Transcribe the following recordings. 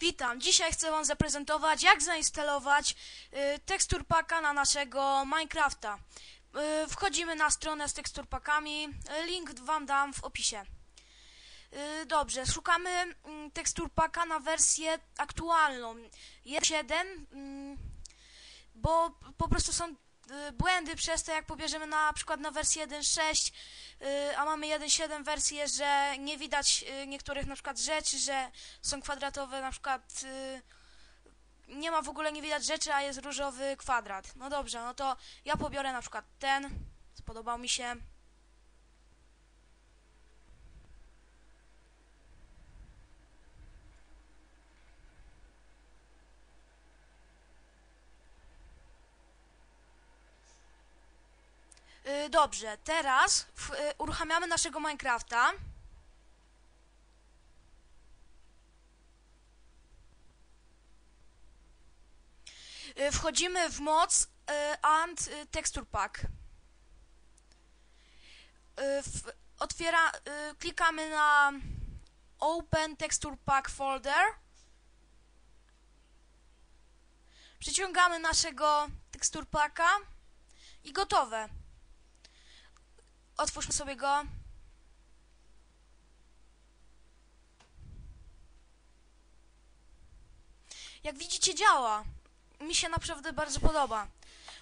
Witam, dzisiaj chcę Wam zaprezentować jak zainstalować y, tekstur packa na naszego Minecrafta. Y, wchodzimy na stronę z teksturpakami, y, link Wam dam w opisie. Y, dobrze, szukamy mm, tekstur packa na wersję aktualną 1.7, mm, bo po prostu są y, błędy przez to, jak pobierzemy na przykład na wersję 1.6, y, a mamy 1.7 wersję, że nie widać y, niektórych na przykład rzeczy, że są kwadratowe, na przykład y, nie ma w ogóle nie widać rzeczy, a jest różowy kwadrat. No dobrze, no to ja pobiorę na przykład ten, spodobał mi się. Dobrze, teraz w, y, uruchamiamy naszego Minecrafta. Y, Wchodzimy w moc y, and y, texture pack. Y, w- Otwiera, y, klikamy na open texture pack folder. Przyciągamy naszego texture packa i gotowe. Otwórzmy sobie go. Jak widzicie działa. Mi się naprawdę bardzo podoba.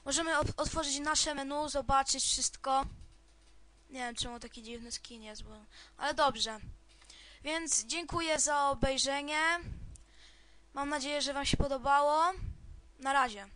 Możemy otworzyć nasze menu, zobaczyć wszystko. Nie wiem czemu taki dziwny skin jest, bo... ale dobrze. Więc dziękuję za obejrzenie. Mam nadzieję, że Wam się podobało. Na razie.